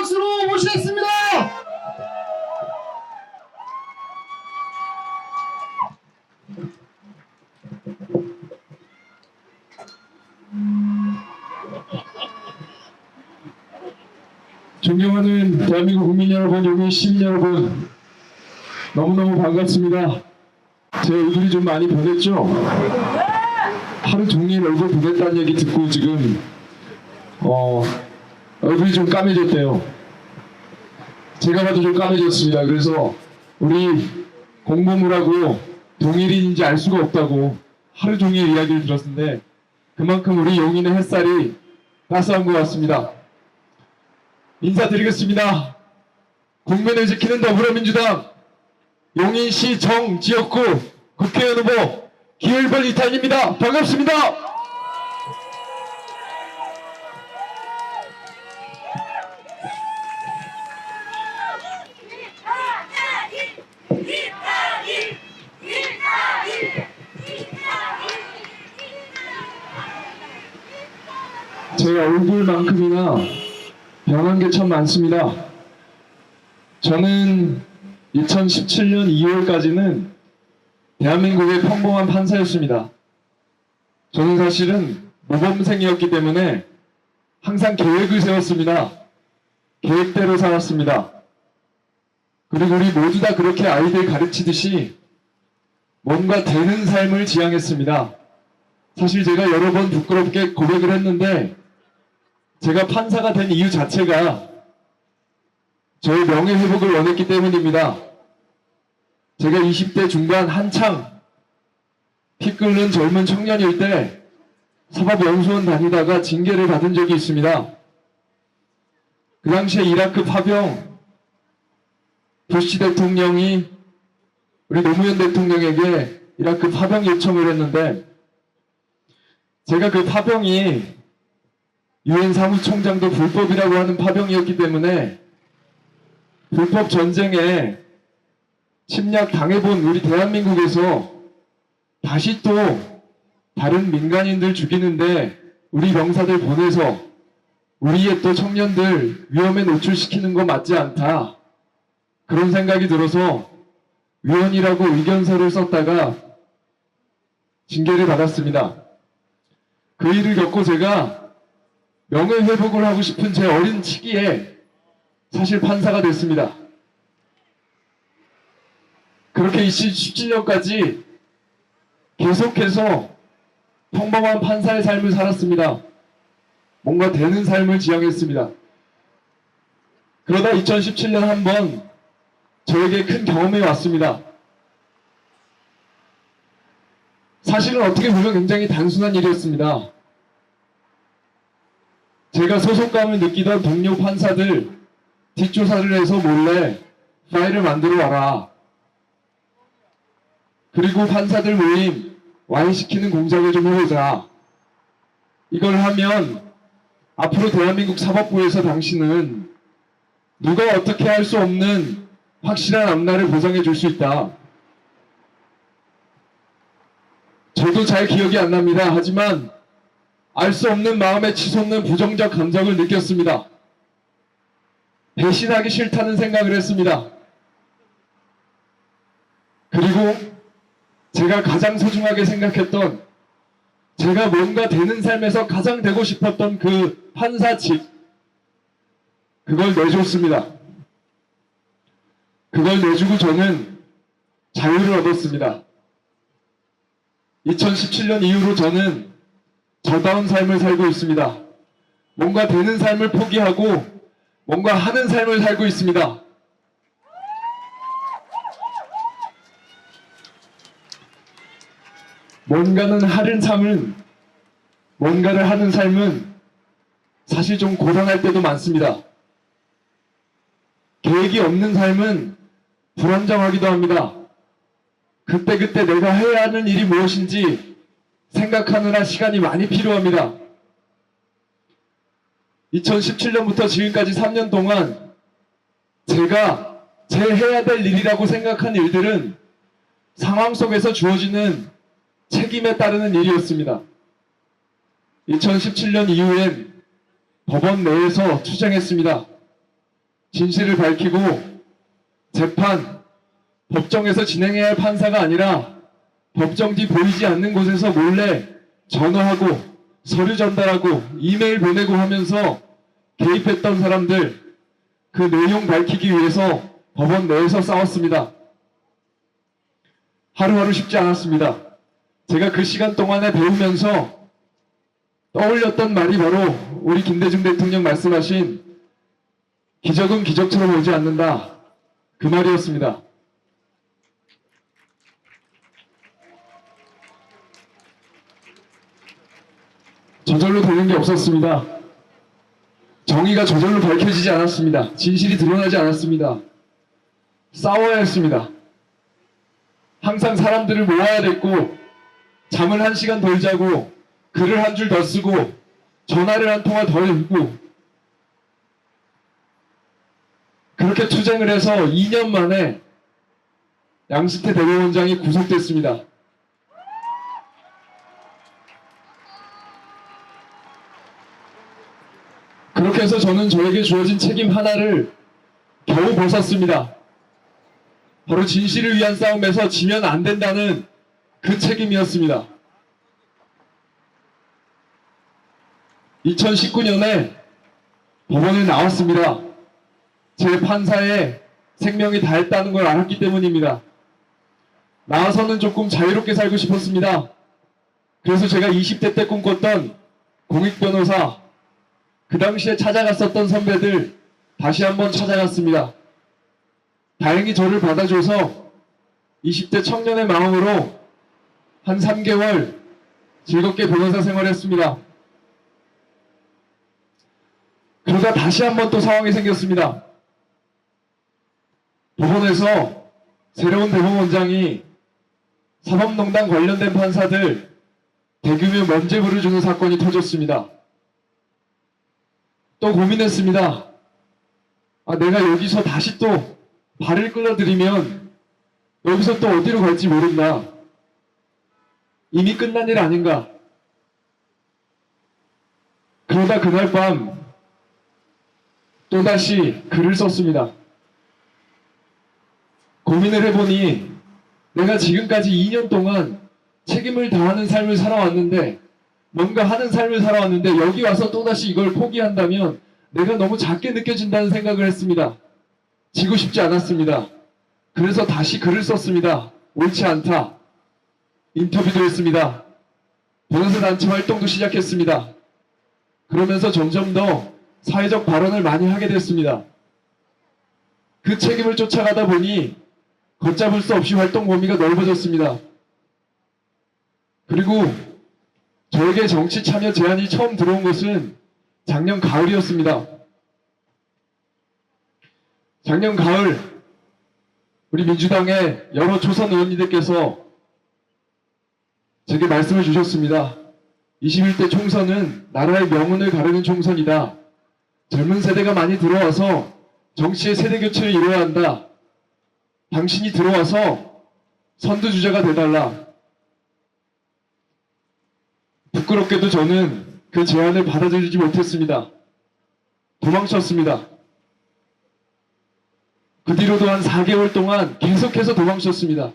박수로 모시겠습니다. 존경하는 대한민국 국민 여러분, 여기 시민 여러분, 너무너무 반갑습니다. 제 얼굴이 좀 많이 변했죠? 하루 종일 얼굴 변했다는 얘기 듣고 지금, 어, 얼굴이 좀 까매졌대요. 제가 봐도 좀 까매졌습니다. 그래서 우리 공보물하고 동일인인지 알 수가 없다고 하루 종일 이야기를 들었는데 그만큼 우리 용인의 햇살이 따스한 것 같습니다. 인사드리겠습니다. 국민을 지키는 더불어민주당 용인시 정 지역구 국회의원 후보 기울벌 이탄입니다. 반갑습니다. 이타리! 이타리! 이타리! 제 얼굴만큼이나 변한 게 참 많습니다. 저는 2017년 2월까지는 대한민국의 평범한 판사였습니다. 저는 사실은 모범생이었기 때문에 항상 계획을 세웠습니다. 계획대로 살았습니다. 그리고 우리 모두 다 그렇게 아이들 가르치듯이 뭔가 되는 삶을 지향했습니다. 사실 제가 여러 번 부끄럽게 고백을 했는데 제가 판사가 된 이유 자체가 저의 명예 회복을 원했기 때문입니다. 제가 20대 중반 한창 피 끓는 젊은 청년일 때 사법연수원 다니다가 징계를 받은 적이 있습니다. 그 당시에 이라크 파병 부시 대통령이 우리 노무현 대통령에게 이라크 파병 요청을 했는데 제가 그 파병이 유엔 사무총장도 불법이라고 하는 파병이었기 때문에 불법 전쟁에 침략 당해본 우리 대한민국에서 다시 또 다른 민간인들 죽이는데 우리 병사들 보내서 우리의 또 청년들 위험에 노출시키는 거 맞지 않다. 그런 생각이 들어서 위원이라고 의견서를 썼다가 징계를 받았습니다. 그 일을 겪고 제가 명예 회복을 하고 싶은 제 어린 시기에 사실 판사가 됐습니다. 그렇게 17년까지 계속해서 평범한 판사의 삶을 살았습니다. 뭔가 되는 삶을 지향했습니다. 그러다 2017년 한 번 저에게 큰 경험이 왔습니다. 사실은 어떻게 보면 굉장히 단순한 일이었습니다. 제가 소속감을 느끼던 동료 판사들 뒷조사를 해서 몰래 파일을 만들어 와라. 그리고 판사들 모임 와인시키는 공작을 좀 해보자. 이걸 하면 앞으로 대한민국 사법부에서 당신은 누가 어떻게 할 수 없는 확실한 앞날을 보장해 줄 수 있다. 저도 잘 기억이 안 납니다. 하지만 알 수 없는 마음에 치솟는 부정적 감정을 느꼈습니다. 배신하기 싫다는 생각을 했습니다. 그리고 제가 가장 소중하게 생각했던 제가 뭔가 되는 삶에서 가장 되고 싶었던 그 판사직 그걸 내줬습니다. 그걸 내주고 저는 자유를 얻었습니다. 2017년 이후로 저는 저다운 삶을 살고 있습니다. 뭔가 되는 삶을 포기하고 뭔가 하는 삶을 살고 있습니다. 뭔가는 하는 삶은 뭔가를 하는 삶은 사실 좀 고단할 때도 많습니다. 계획이 없는 삶은 불안정하기도 합니다. 그때그때 내가 해야 하는 일이 무엇인지 생각하느라 시간이 많이 필요합니다. 2017년부터 지금까지 3년 동안 제가 제 해야 될 일이라고 생각한 일들은 상황 속에서 주어지는 책임에 따르는 일이었습니다. 2017년 이후엔 법원 내에서 투쟁했습니다. 진실을 밝히고 재판, 법정에서 진행해야 할 판사가 아니라 법정 뒤 보이지 않는 곳에서 몰래 전화하고 서류 전달하고 이메일 보내고 하면서 개입했던 사람들 그 내용 밝히기 위해서 법원 내에서 싸웠습니다. 하루하루 쉽지 않았습니다. 제가 그 시간 동안에 배우면서 떠올렸던 말이 바로 우리 김대중 대통령 말씀하신 기적은 기적처럼 오지 않는다. 그 말이었습니다. 저절로 되는 게 없었습니다. 정의가 저절로 밝혀지지 않았습니다. 진실이 드러나지 않았습니다. 싸워야 했습니다. 항상 사람들을 모아야 됐고, 잠을 한 시간 덜 자고, 글을 한 줄 더 쓰고, 전화를 한 통화 더 읽고, 그렇게 투쟁을 해서 2년 만에 양승태 대법원장이 구속됐습니다. 그렇게 해서 저는 저에게 주어진 책임 하나를 겨우 벗었습니다. 바로 진실을 위한 싸움에서 지면 안 된다는 그 책임이었습니다. 2019년에 법원에 나왔습니다. 제 판사의 생명이 다했다는 걸 알았기 때문입니다. 나와서는 조금 자유롭게 살고 싶었습니다. 그래서 제가 20대 때 꿈꿨던 공익변호사, 그 당시에 찾아갔었던 선배들 다시 한번 찾아갔습니다. 다행히 저를 받아줘서 20대 청년의 마음으로 한 3개월 즐겁게 변호사 생활했습니다. 그러다 다시 한번 또 상황이 생겼습니다. 법원에서 새로운 대법원장이 사법농단 관련된 판사들 대규모 면죄부를 주는 사건이 터졌습니다. 또 고민했습니다. 아, 내가 여기서 다시 또 발을 끌어들이면 여기서 또 어디로 갈지 모른다. 이미 끝난 일 아닌가. 그러다 그날 밤 또다시 글을 썼습니다. 고민을 해보니 내가 지금까지 2년 동안 책임을 다하는 삶을 살아왔는데 뭔가 하는 삶을 살아왔는데 여기 와서 또다시 이걸 포기한다면 내가 너무 작게 느껴진다는 생각을 했습니다. 지고 싶지 않았습니다. 그래서 다시 글을 썼습니다. 옳지 않다. 인터뷰도 했습니다. 변호사 단체 활동도 시작했습니다. 그러면서 점점 더 사회적 발언을 많이 하게 됐습니다. 그 책임을 쫓아가다 보니 걷잡을 수 없이 활동 범위가 넓어졌습니다. 그리고 저에게 정치 참여 제안이 처음 들어온 것은 작년 가을이었습니다. 작년 가을 우리 민주당의 여러 초선 의원님들께서 제게 말씀을 주셨습니다. 21대 총선은 나라의 명운을 가르는 총선이다. 젊은 세대가 많이 들어와서 정치의 세대 교체를 이뤄야 한다. 당신이 들어와서 선두주자가 돼달라. 부끄럽게도 저는 그 제안을 받아들이지 못했습니다. 도망쳤습니다. 그 뒤로도 한 4개월 동안 계속해서 도망쳤습니다.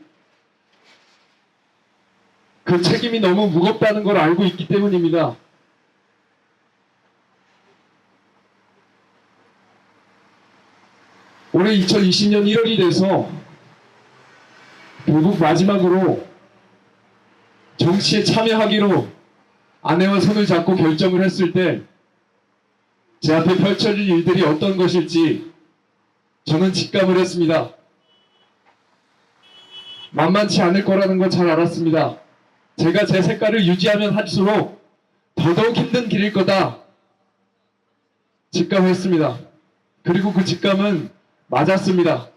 그 책임이 너무 무겁다는 걸 알고 있기 때문입니다. 올해 2020년 1월이 돼서 결국 마지막으로 정치에 참여하기로 아내와 손을 잡고 결정을 했을 때 제 앞에 펼쳐질 일들이 어떤 것일지 저는 직감을 했습니다. 만만치 않을 거라는 걸 잘 알았습니다. 제가 제 색깔을 유지하면 할수록 더더욱 힘든 길일 거다. 직감했습니다. 그리고 그 직감은 맞았습니다.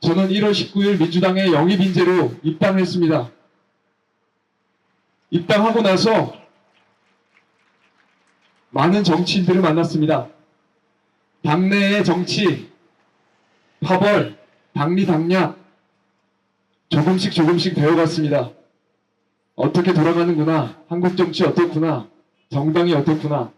저는 1월 19일 민주당의 영입 인재로 입당했습니다. 입당하고 나서 많은 정치인들을 만났습니다. 당내의 정치, 파벌, 당리당략 조금씩 조금씩 배워갔습니다. 어떻게 돌아가는구나, 한국 정치 어떻구나, 정당이 어떻구나.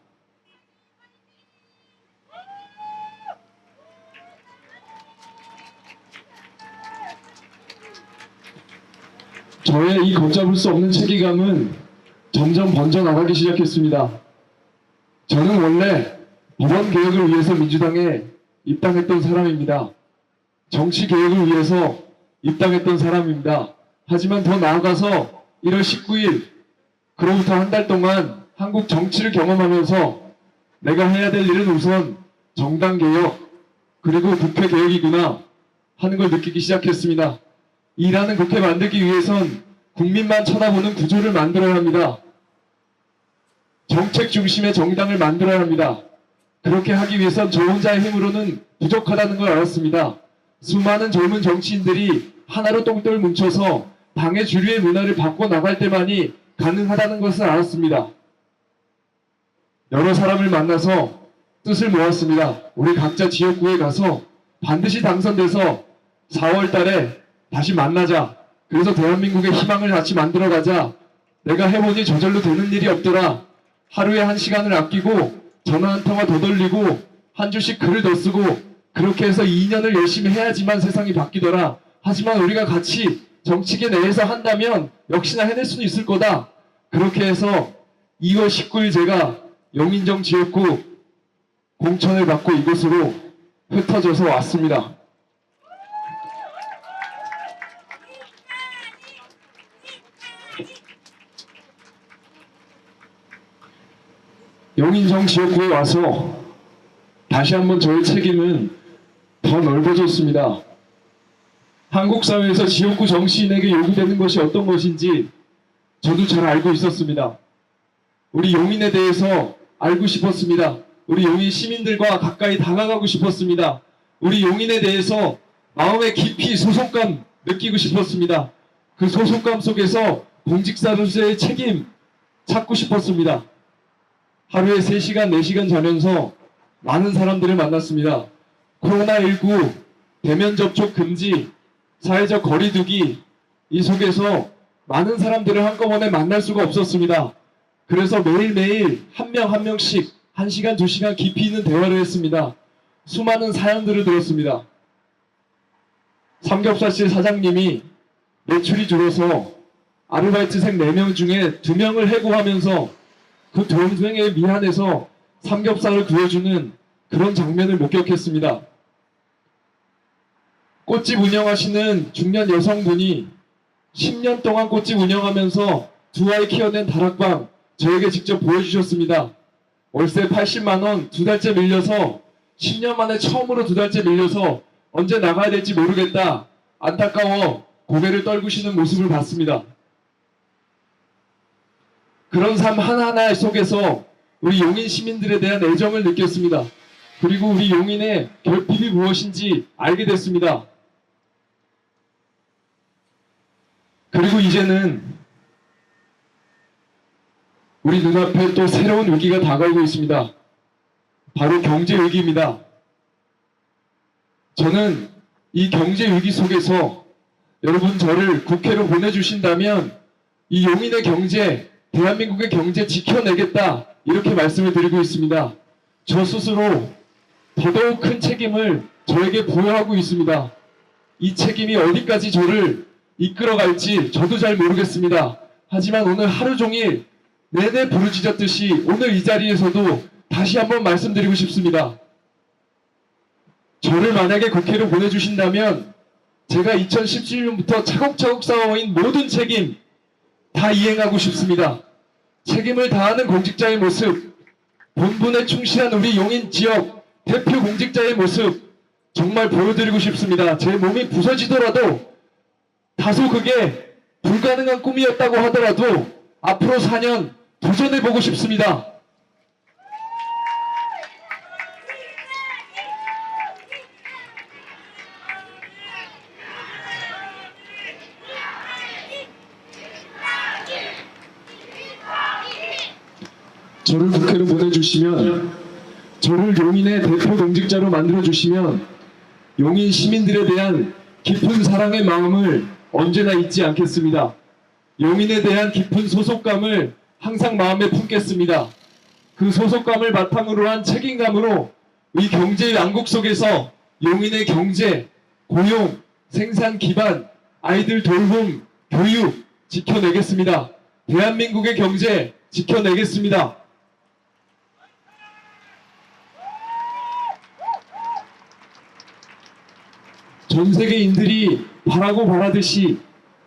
저의 이 걷잡을 수 없는 책임감은 점점 번져나가기 시작했습니다. 저는 원래 법원 개혁을 위해서 민주당에 입당했던 사람입니다. 정치 개혁을 위해서 입당했던 사람입니다. 하지만 더 나아가서 1월 19일 그로부터 한 달 동안 한국 정치를 경험하면서 내가 해야 될 일은 우선 정당 개혁 그리고 국회 개혁이구나 하는 걸 느끼기 시작했습니다. 일하는 국회 만들기 위해선 국민만 쳐다보는 구조를 만들어야 합니다. 정책 중심의 정당을 만들어야 합니다. 그렇게 하기 위해선 저 혼자의 힘으로는 부족하다는 걸 알았습니다. 수많은 젊은 정치인들이 하나로 똥똘 뭉쳐서 당의 주류의 문화를 바꿔 나갈 때만이 가능하다는 것을 알았습니다. 여러 사람을 만나서 뜻을 모았습니다. 우리 각자 지역구에 가서 반드시 당선돼서 4월 달에 다시 만나자. 그래서 대한민국의 희망을 같이 만들어 가자. 내가 해보니 저절로 되는 일이 없더라. 하루에 한 시간을 아끼고 전화 한 통화 더 돌리고 한 줄씩 글을 더 쓰고 그렇게 해서 2년을 열심히 해야지만 세상이 바뀌더라. 하지만 우리가 같이 정치계 내에서 한다면 역시나 해낼 수는 있을 거다. 그렇게 해서 2월 19일 제가 용인정 지역구 공천을 받고 이곳으로 흩어져서 왔습니다. 용인정 지역구에 와서 다시 한번 저의 책임은 더 넓어졌습니다. 한국 사회에서 지역구 정치인에게 요구되는 것이 어떤 것인지 저도 잘 알고 있었습니다. 우리 용인에 대해서 알고 싶었습니다. 우리 용인 시민들과 가까이 다가가고 싶었습니다. 우리 용인에 대해서 마음의 깊이 소속감 느끼고 싶었습니다. 그 소속감 속에서 공직사로서의 책임 찾고 싶었습니다. 하루에 3시간, 4시간 자면서 많은 사람들을 만났습니다. 코로나19, 대면 접촉 금지, 사회적 거리두기, 이 속에서 많은 사람들을 한꺼번에 만날 수가 없었습니다. 그래서 매일매일 한 명 한 명씩 한 시간, 두 시간 깊이 있는 대화를 했습니다. 수많은 사연들을 들었습니다. 삼겹살실 사장님이 매출이 줄어서 아르바이트생 4명 중에 2명을 해고하면서 그 동생에 미안해서 삼겹살을 구워주는 그런 장면을 목격했습니다. 꽃집 운영하시는 중년 여성분이 10년 동안 꽃집 운영하면서 두 아이 키워낸 다락방 저에게 직접 보여주셨습니다. 월세 80만원 두 달째 밀려서 10년 만에 처음으로 두 달째 밀려서 언제 나가야 될지 모르겠다. 안타까워 고개를 떨구시는 모습을 봤습니다. 그런 삶 하나하나 속에서 우리 용인 시민들에 대한 애정을 느꼈습니다. 그리고 우리 용인의 결핍이 무엇인지 알게 됐습니다. 그리고 이제는 우리 눈앞에 또 새로운 위기가 다가오고 있습니다. 바로 경제 위기입니다. 저는 이 경제 위기 속에서 여러분 저를 국회로 보내주신다면 이 용인의 경제, 대한민국의 경제 지켜내겠다 이렇게 말씀을 드리고 있습니다. 저 스스로 더더욱 큰 책임을 저에게 부여하고 있습니다. 이 책임이 어디까지 저를 이끌어갈지 저도 잘 모르겠습니다. 하지만 오늘 하루 종일 내내 부르짖었듯이 오늘 이 자리에서도 다시 한번 말씀드리고 싶습니다. 저를 만약에 국회로 보내주신다면 제가 2017년부터 차곡차곡 쌓아온 모든 책임 다 이행하고 싶습니다. 책임을 다하는 공직자의 모습, 본분에 충실한 우리 용인 지역 대표 공직자의 모습 정말 보여드리고 싶습니다. 제 몸이 부서지더라도 다소 그게 불가능한 꿈이었다고 하더라도 앞으로 4년 도전해보고 싶습니다. 저를 국회로 보내주시면 저를 용인의 대표 공직자로 만들어주시면 용인 시민들에 대한 깊은 사랑의 마음을 언제나 잊지 않겠습니다. 용인에 대한 깊은 소속감을 항상 마음에 품겠습니다. 그 소속감을 바탕으로 한 책임감으로 이 경제 양국 속에서 용인의 경제, 고용, 생산 기반, 아이들 돌봄, 교육 지켜내겠습니다. 대한민국의 경제 지켜내겠습니다. 전 세계인들이 바라고 바라듯이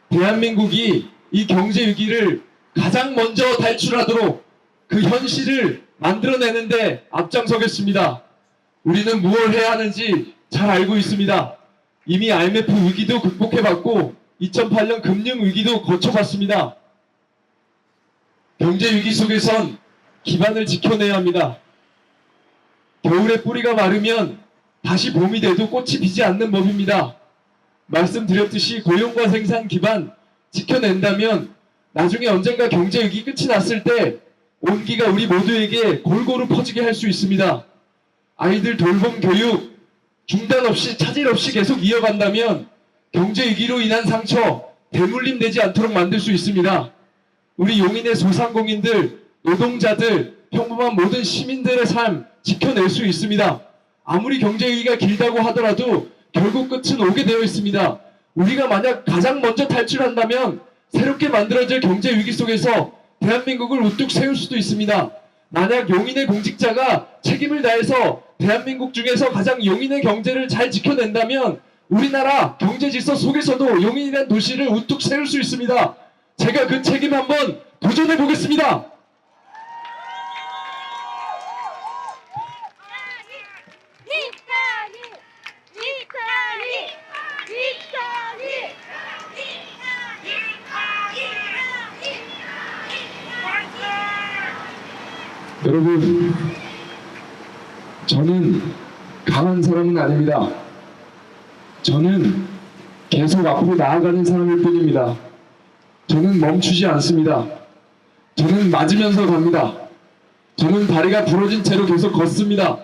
대한민국이 이 경제 위기를 가장 먼저 탈출하도록 그 현실을 만들어내는데 앞장서겠습니다. 우리는 무엇을 해야 하는지 잘 알고 있습니다. 이미 IMF 위기도 극복해봤고 2008년 금융 위기도 거쳐봤습니다. 경제 위기 속에선 기반을 지켜내야 합니다. 겨울에 뿌리가 마르면 다시 봄이 돼도 꽃이 피지 않는 법입니다. 말씀드렸듯이 고용과 생산 기반 지켜낸다면 나중에 언젠가 경제 위기 끝이 났을 때 온기가 우리 모두에게 골고루 퍼지게 할 수 있습니다. 아이들 돌봄 교육 중단 없이 차질 없이 계속 이어간다면 경제 위기로 인한 상처 대물림 되지 않도록 만들 수 있습니다. 우리 용인의 소상공인들, 노동자들, 평범한 모든 시민들의 삶 지켜낼 수 있습니다. 아무리 경제 위기가 길다고 하더라도 결국 끝은 오게 되어 있습니다. 우리가 만약 가장 먼저 탈출한다면 새롭게 만들어질 경제 위기 속에서 대한민국을 우뚝 세울 수도 있습니다. 만약 용인의 공직자가 책임을 다해서 대한민국 중에서 가장 용인의 경제를 잘 지켜낸다면 우리나라 경제 질서 속에서도 용인이라는 도시를 우뚝 세울 수 있습니다. 제가 그 책임 한번 도전해 보겠습니다. 이타리 이타리 이타리 여러분, 저는 강한 사람은 아닙니다. 저는 계속 앞으로 나아가는 사람일 뿐입니다. 저는 멈추지 않습니다. 저는 맞으면서 갑니다. 저는 다리가 부러진 채로 계속 걷습니다.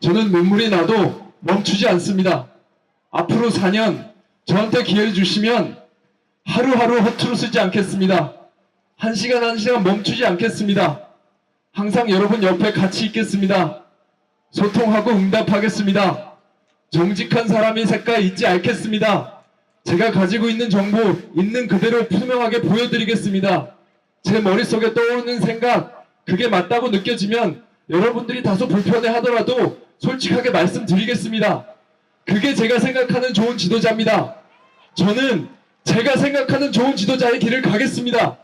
저는 눈물이 나도 멈추지 않습니다. 앞으로 4년 저한테 기회를 주시면 하루하루 허투루 쓰지 않겠습니다. 한 시간 한 시간 멈추지 않겠습니다. 항상 여러분 옆에 같이 있겠습니다. 소통하고 응답하겠습니다. 정직한 사람의 색깔 잊지 않겠습니다. 제가 가지고 있는 정보 있는 그대로 투명하게 보여드리겠습니다. 제 머릿속에 떠오르는 생각, 그게 맞다고 느껴지면 여러분들이 다소 불편해 하더라도 솔직하게 말씀드리겠습니다. 그게 제가 생각하는 좋은 지도자입니다. 저는 제가 생각하는 좋은 지도자의 길을 가겠습니다.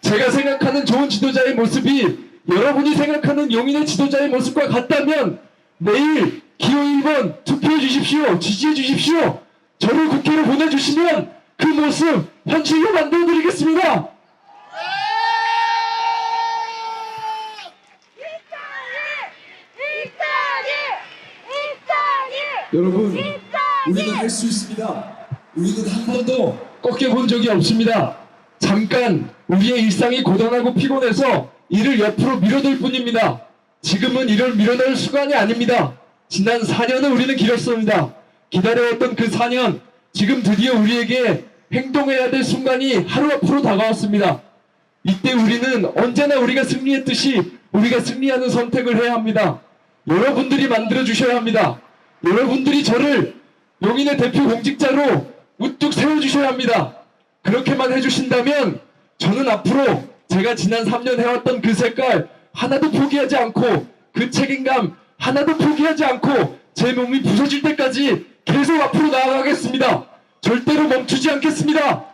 제가 생각하는 좋은 지도자의 모습이 여러분이 생각하는 용인의 지도자의 모습과 같다면 내일 기호 1번 투표해 주십시오. 지지해 주십시오. 저를 국회로 보내주시면 그 모습 현실로 만들어 드리겠습니다. 여러분, 우리는 할 수 있습니다. 우리는 한 번도 꺾여본 적이 없습니다. 잠깐 우리의 일상이 고단하고 피곤해서 이를 옆으로 밀어둘 뿐입니다. 지금은 이를 밀어낼 수간이 아닙니다. 지난 4년은 우리는 길었습니다. 기다려왔던 그 4년, 지금 드디어 우리에게 행동해야 될 순간이 하루 앞으로 다가왔습니다. 이때 우리는 언제나 우리가 승리했듯이 우리가 승리하는 선택을 해야 합니다. 여러분들이 만들어 주셔야 합니다. 여러분들이 저를 용인의 대표 공직자로 우뚝 세워 주셔야 합니다. 그렇게만 해주신다면 저는 앞으로 제가 지난 3년 해왔던 그 색깔 하나도 포기하지 않고 그 책임감 하나도 포기하지 않고 제 몸이 부서질 때까지 계속 앞으로 나아가겠습니다. 절대로 멈추지 않겠습니다.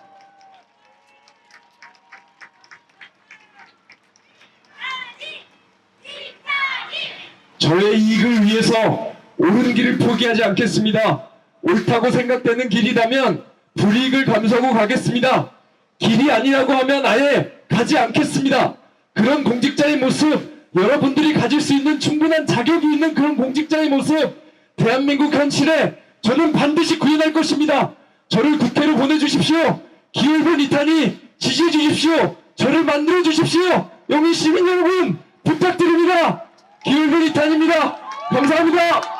저의 이익을 위해서 옳은 길을 포기하지 않겠습니다. 옳다고 생각되는 길이라면 불이익을 감수하고 가겠습니다. 길이 아니라고 하면 아예 가지 않겠습니다. 그런 공직자의 모습, 여러분들이 가질 수 있는 충분한 자격이 있는 그런 공직자의 모습, 대한민국 현실에 저는 반드시 구현할 것입니다. 저를 국회로 보내주십시오. 기울본 이탄이 지지해 주십시오. 저를 만들어 주십시오. 용인 시민 여러분 부탁드립니다. 기울본 이탄입니다. 감사합니다.